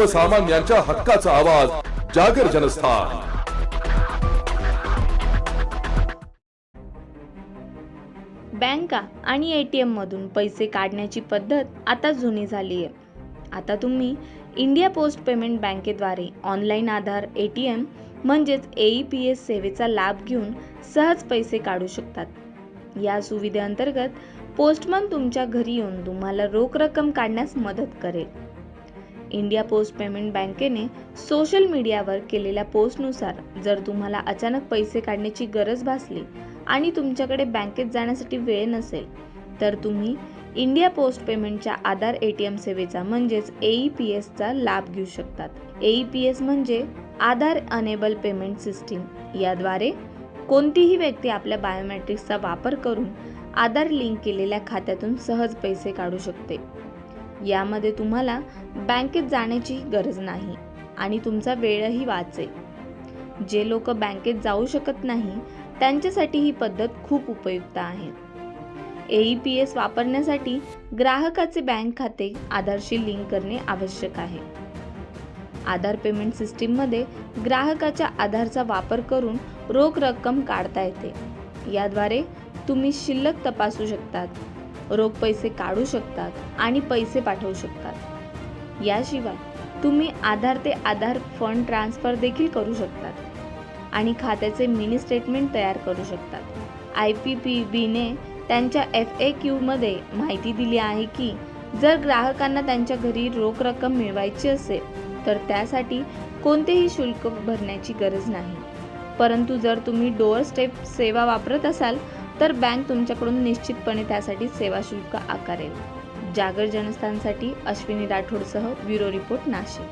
सर्वसामान्यांच्या हक्काचा आवाज जागर जनस्थान. बँका आणि एटीएम मधून पैसे काढण्याची पद्धत आता जुनी झाली आहे आता तुम्ही इंडिया पोस्ट पेमेंट बँकेद्वारे ऑनलाईन आधार एटीएम म्हणजेच एईपीएस पी एस सेवेचा लाभ घेऊन सहज पैसे काढू शकतात. या सुविधेअंतर्गत पोस्टमन तुमच्या घरी येऊन तुम्हाला रोख रक्कम काढण्यास मदत करेल. इंडिया पोस्ट पेमेंट बँकेने सोशल मीडियावर केलेल्या पोस्टनुसार जर तुम्हाला अचानक पैसे काढण्याची गरज भासली आणि तुमच्याकडे बँकेत जाण्यासाठी वेळ नसेल तर तुम्ही इंडिया पोस्ट पेमेंटच्या आधार ए टी एम सेवेचा म्हणजेच ए ई पी एसचा लाभ घेऊ शकतात. ए ई पी एस म्हणजे आधार अनेबल पेमेंट सिस्टीम याद्वारे कोणतीही व्यक्ती आपल्या बायोमॅट्रिक्सचा वापर करून आधार लिंक केलेल्या खात्यातून सहज पैसे काढू शकते. यामध्ये तुम्हाला बँकेत जाण्याची गरज नाही आणि तुमचा वेळही वाचेल. जे लोक बँकेत जाऊ शकत नाही त्यांच्यासाठी ही पद्धत खूप उपयुक्त आहे. ए पी एस वापरण्यासाठी ग्राहकाचे बँक खाते आधारशी लिंक करणे आवश्यक आहे. आधार पेमेंट सिस्टीममध्ये ग्राहकाच्या आधारचा वापर करून रोख रक्कम काढता येते. याद्वारे तुम्ही शिल्लक तपासू शकतात. रोख पैसे काढू शकतात आणि पैसे पाठवू शकतात. याशिवाय तुम्ही आधार ते आधार फंड ट्रान्सफर देखील करू शकतात आणि खात्याचे मिनी स्टेटमेंट तयार करू शकतात. आय पी पी बीने त्यांच्या एफ ए क्यूमध्ये माहिती दिली आहे की जर ग्राहकांना त्यांच्या घरी रोख रक्कम मिळवायची असेल तर त्यासाठी कोणतेही शुल्क भरण्याची गरज नाही. परंतु जर तुम्ही डोअर स्टेप सेवा वापरत असाल तर बँक तुमच्याकडून निश्चितपणे त्यासाठी सेवा शुल्क आकारेल. जागर जनस्थानसाठी अश्विनी राठोडसह ब्युरो रिपोर्ट नाशिक.